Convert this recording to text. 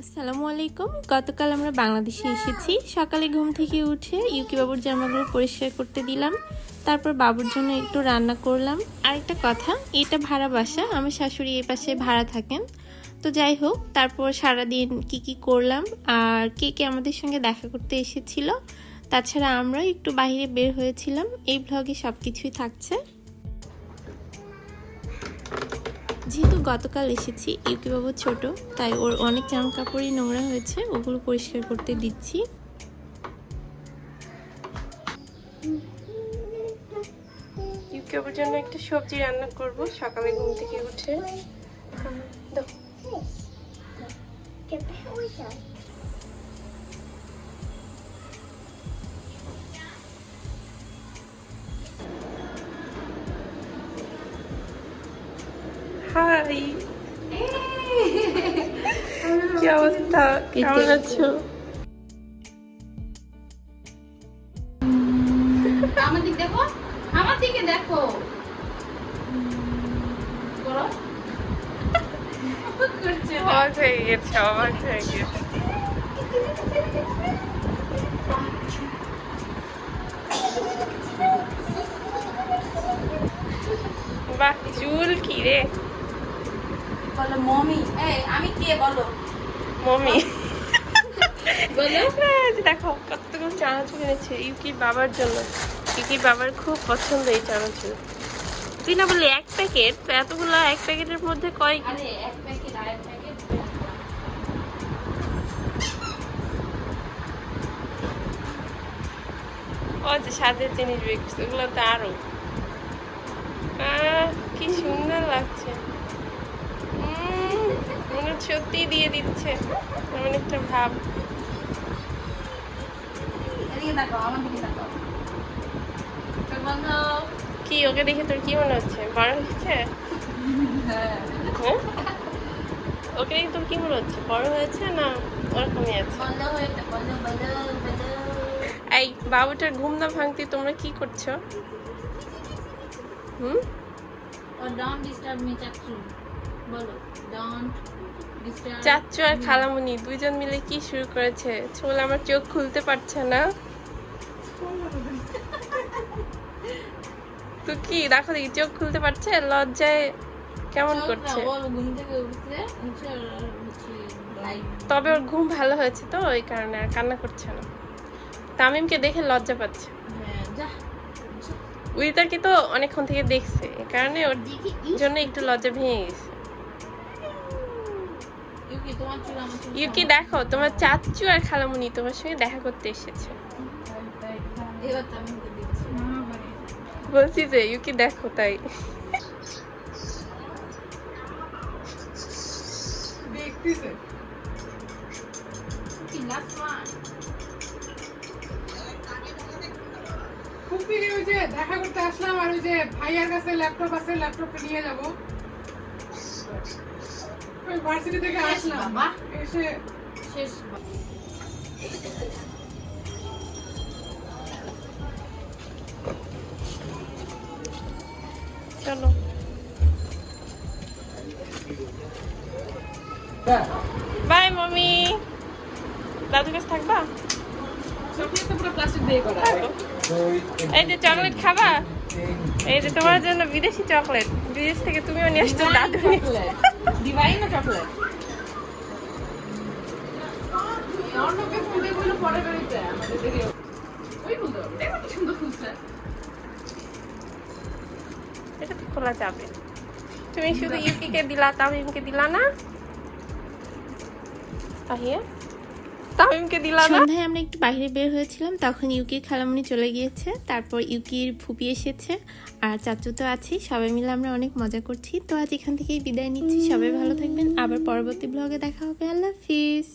আসসালামু আলাইকুম। গতকাল আমরা বাংলাদেশে এসেছি। সকালে ঘুম থেকে উঠে ইউকি বাবুর জামাগুলো পরিষ্কার করতে দিলাম। তারপর বাবুর জন্য একটু রান্না করলাম। আরেকটা কথা, এটা ভাড়া বাসা। আমার শাশুড়ি এই পাশে ভাড়া থাকেন। তো যাই হোক, তারপর সারাদিন কি কি করলাম আর কে কে আমাদের সঙ্গে দেখা করতে এসেছিল, তাছাড়া আমরা একটু বাইরে বের হয়েছিলাম। এই ব্লগে সব কিছুই থাকছে। যেহেতু গতকাল এসেছি ইউকি বাবু ছোট তাই ওর অনেক জামা কাপড়ই নোংরা হয়েছে ওগুলো পরিষ্কার করতে দিচ্ছি। ইউকি বাবুর জন্য একটা সবজি রান্না করব সকালে ঘুম থেকে উঠে। হাই কি অবস্থা কেমন আছো আমার দিকে দেখো। আমার দিকে দেখো। অবাক হয়ে গেছে অবাক হয়ে গেছে। বাহ চুল কি রে? বলো মমি এই আমি কে বলো। মমি। বলো। হ্যাঁ, দেখো কতগুলো চানাচুর এনেছে ইউকির বাবার জন্য? ইউকির বাবার খুব পছন্দ এই চানাচুর? তুই না বললি এক প্যাকেট? তো এতগুলো এক প্যাকেটের মধ্যে কয় আরে এক প্যাকেট আর এক প্যাকেট? ও যে সাজের জিনিস বিক্রি ওগুলো তো আরও। কি সুন্দর লাগছে। সত্যি দিয়ে দিচ্ছে। এমন একটা ভাব। কি ওকে দেখে তোর কি মনে হচ্ছে? বড় হয়েছে? হ্যাঁ। হ্যাঁ? ওকে দেখে তোর কি মনে হচ্ছে? বড় হয়েছে না ওরকমই আছে? এই বাবুটার ঘুম না ভাঙতে তোমরা কি করছ? হুম? ও ডোন্ট ডিস্টার্ব মি চাচু আর খালামুনি দুইজন মিলে কি শুরু করেছে? ছোল আমার চোখ খুলতে পারছে না। তো কি দেখো দেখি চোখ খুলতে পারছে? লজ্জায় কেমন করছে? তবে ওর ঘুম ভালো হয়েছে তো ওই কারণে আর কান্না করছে না। তামিমকে দেখে লজ্জা পাচ্ছে। হ্যাঁ যা। তো অনেকক্ষণ থেকে দেখছে এই কারণে ওর জন্য একটু লজ্জা ভেঙে গেছে। ইউকি দেখো তোমার চাচ্চু আর খালামুনি তোমার সঙ্গে দেখা করতে এসেছে। বলছি যে ইউকি দেখো তাই। দেখা করতে আসলাম আর ওই যে ভাইয়ার কাছে ল্যাপটপ আছে ল্যাপটপটা নিয়ে যাব। ভার্সিটি থেকে আসলাম। এসে শেষ চলো। বাই মমি দাদুর কাছে থাকবা? চকলেট তো পুরো প্লাস্টিক দিয়ে করা থাকো। এই যে চকলেট খাবা? এই যে তোমার জন্য বিদেশি চকলেট বিদেশ থেকে তুমিও নিয়ে আসছো দাদু নিয়ে। ডিভাইন না চকলেট অন্য কেউ ফুলে গুলো পরে বেরোতে আমাদের দেরি ওই ফুল তো দেখো কি সুন্দর ফুলছে। এটা তো খোলা যাবে। তুমি শুধু ইউকিকে দিলা তামিমকে দিলা না? তাহিয়া তামিমকে দিলাম সন্ধ্যায় আমরা একটু বাইরে বের হয়েছিলাম, তখন ইউকির খালামুনি চলে গিয়েছে, তারপর ইউকির ফুপি এসেছে, আর চাচু তো আছি, সবাই মিলে আমরা অনেক মজা করছি। তো আজ এখান থেকেই বিদায় নিচ্ছি, সবাই ভালো থাকবেন, আবার পরবর্তী ব্লগে দেখা হবে, আল্লাহ হাফিজ।